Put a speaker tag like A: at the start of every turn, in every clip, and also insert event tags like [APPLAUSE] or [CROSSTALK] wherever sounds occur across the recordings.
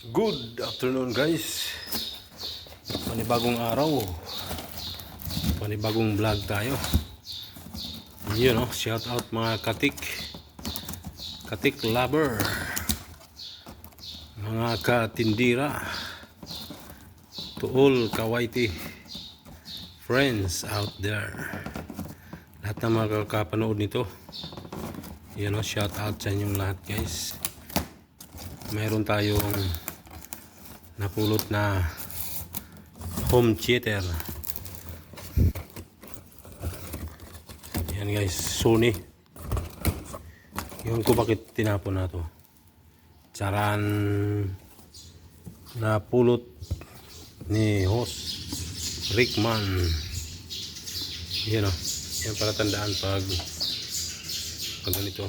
A: Good afternoon guys. Panibagong araw. Panibagong vlog tayo. Yun no, shout out mga katik. Katik lover. Mga katindira. To all kawaiti Friends out there. Lahat na mga kapanood nito. Yun no, shout out sa inyong lahat guys Meron tayong napulot na home theater. Yan guys. Sony. Yun ko bakit tinapon na to. Charan napulot ni host Rickman. Yan o yan para tandaan pag pag ganito.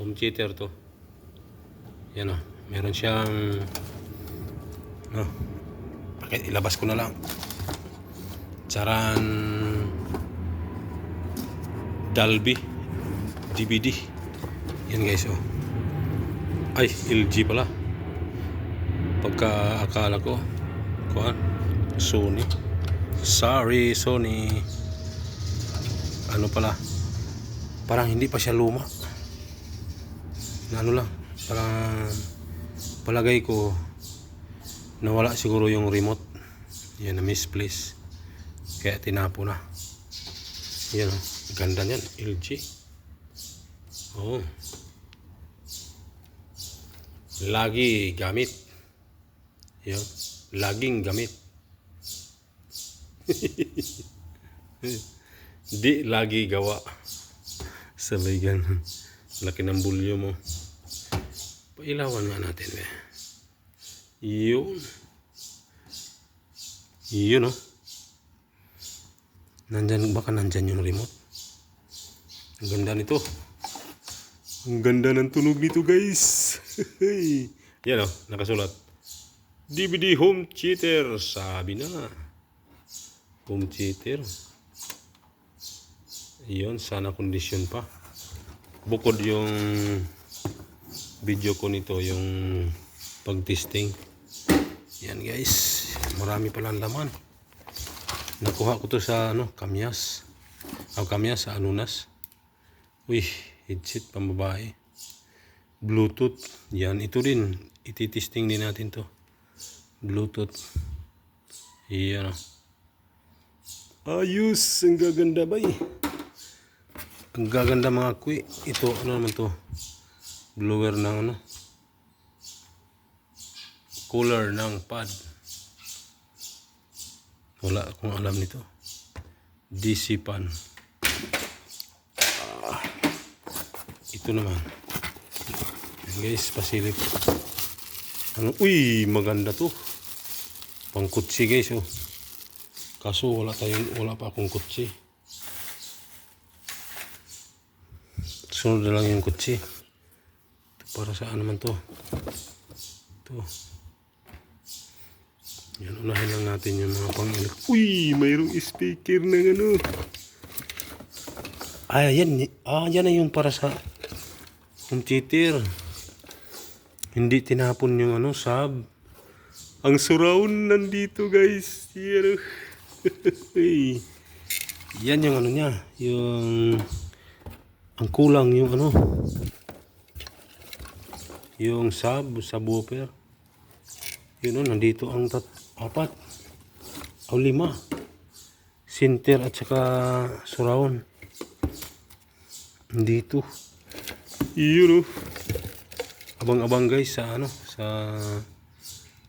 A: Home theater to yan o meron siyang no bakit ilabas ko na lang. Charan Dalby DVD yan guys oh. Ay LG pala. Pagka akala ko kuhan Sony. Sorry Sony. Ano pala? Parang hindi pa siya luma. Ano lang parang palagay ko nawala siguro yung remote. Yan na misplace kaya tinapo na. Yan ganda niyan LG oh lagi gamit. Yan laging gamit. [LAUGHS] Di lagi gawa. Sabay ganun. Laki ng bulyo mo pailawan nga natin eh yun. Yun oh. Nandyan, baka nandyan yung remote. Ang ganda nito. Ang ganda ng tunog nito guys. Yan oh, nakasulat. DVD home theater. Sabi na. Home theater. Yun, sana kondisyon pa. Bukod yung video ko nito, yung pag-testing. Yan guys, marami palang laman. Nakuha ko to sa ano, kamyas. O kamyas sa anunas. Uy, headset pambabae. Bluetooth. Yan, ito din. Ititesting din natin to. Bluetooth. Yan o. Ayos, ang gaganda ba eh. Ang gaganda mga kwi. Ito, ano naman to? Blower ng ano? cooler ng pad. Wala akong alam nito. DC pan. Ah, ito naman. Yan guys, pasilip. Ano? Uy, maganda to. Pang kutsi guys, oh. Kaso wala tayong, wala pa akong kutsi. Sunod na lang yung kutsi. Para saan naman to? Ito. Yan, unahin lang natin yung mga pang Uy, mayroong speaker ng ano. Ay, yan. Ah, yan na yung para sa home theater. Hindi tinapon yung ano, sub. Ang surround nandito, guys. Yan. [LAUGHS] yan yung ano niya. Yung ang kulang yung ano. Yung sub, subwoofer. Yun o, nandito ang tat apat o lima. Center at saka surround. Dito. Yun o. Abang-abang guys sa ano, sa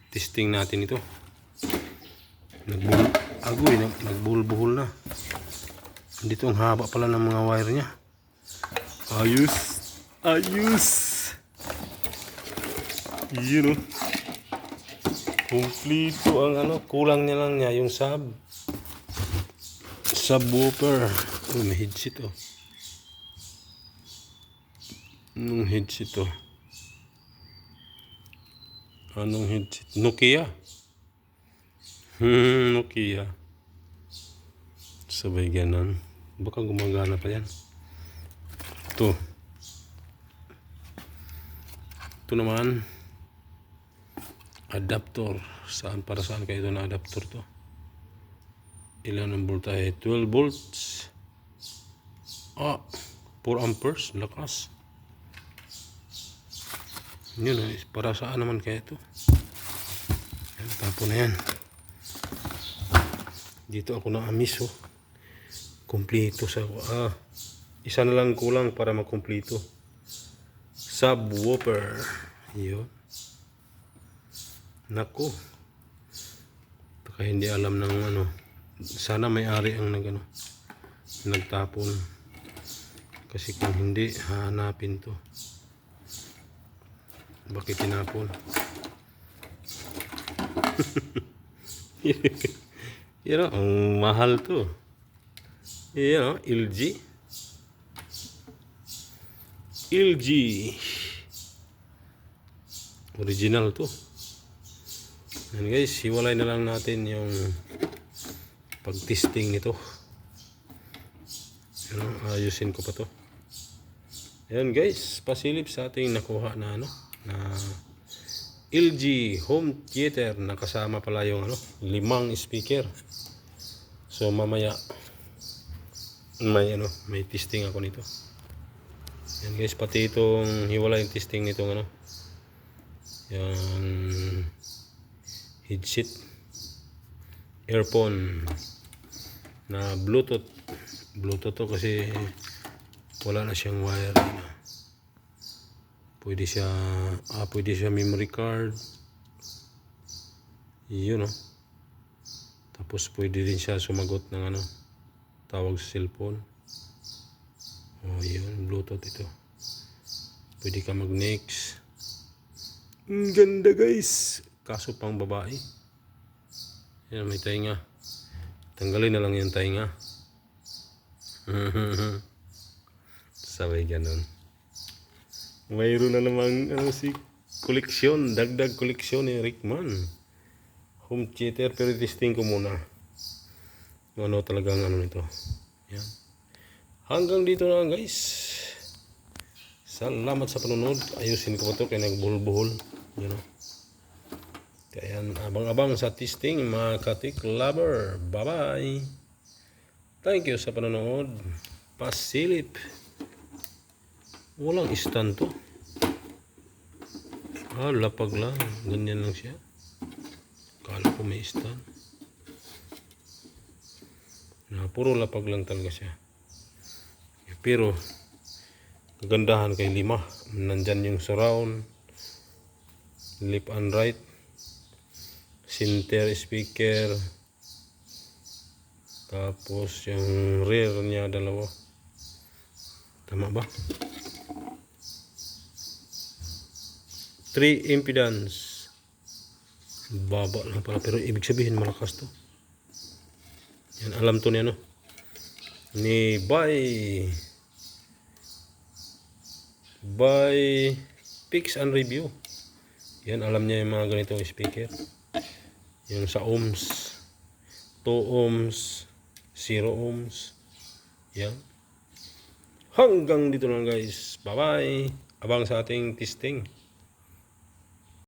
A: testing natin ito. Nagbul agoy, nag nagbulbuhol na. Dito ang haba pala ng mga wire niya. Ayos. Ayos. Yun o. Kumplito ang ano, kulang niya lang niya yung sub. Subwoofer. Oh, may headset oh. Anong headset oh? Anong headset? Nokia. Hmm, Nokia. Sabay ganon. Baka gumagana pa yan. Ito. Ito naman, adapter. Saan para saan kayo ito na adapter to? Ilan ang voltahe? 12 volts. Ah, 4 amperes. Lakas. Yun, eh, para saan naman kaya ito? Yan, tapo na yan. Dito ako na amis, oh. Kompleto sa... Ah, isa na lang kulang para makumpleto. Subwoofer. Yun. Naku. Baka hindi alam ng ano. Sana may-ari ang nag, ano, nagtapon. Kasi kung hindi, hahanapin to. Bakit tinapon? [LAUGHS] Yan o, ang mahal to. Yan o, LG. LG. Original to. Yan guys, hiwalay na lang natin yung pag-testing nito. Yan o, ayusin ko pa to. Yan guys, pasilip sa ating nakuha na ano, na LG home theater na kasama pala yung ano, limang speaker. So mamaya may ano, may testing ako nito. Yan guys, pati itong hiwala yung testing nitong ano. Yung headset earphone na bluetooth bluetooth to kasi wala na siyang wire. Pwede siya, ah, pwede siya memory card. Yun oh. Tapos pwede din siya sumagot ng ano, tawag sa cellphone. Oh, yun, Bluetooth ito. Pwede ka mag-next. Ang ganda guys. Kaso pang babae. Yan, may tainga. Tanggalin na lang yung tainga. [LAUGHS] Sabay ganun. Mayroon na namang ano si koleksyon, dagdag koleksyon ni Rickman. Home theater pero testing ko muna. Ano talagang ano nito. Yan. Hanggang dito na guys. Salamat sa panonood. Ayusin ko pa to kaya nagbuhol-buhol. Yan o. Kaya abang-abang sa testing mga katik lover. Bye-bye. Thank you sa panonood. Pasilip. Walang stand to. Ah, lapag lang. Ganyan lang siya. Kala ko may stand. Na, puro lapag lang talaga siya. Pero, kagandahan kay lima. Nandyan yung surround, left and right, center speaker, tapos yung rear niya dalawa. Tama ba? 3 impedance. Baba lang pala. Pero ibig sabihin malakas to. Yan, alam to ni ano. Ni by by Fix and Review. Yan, alam niya yung mga ganitong speaker. Yung sa ohms. 2 ohms. 0 ohms. Yan. Hanggang dito lang guys. Bye-bye. Abang sa ating testing.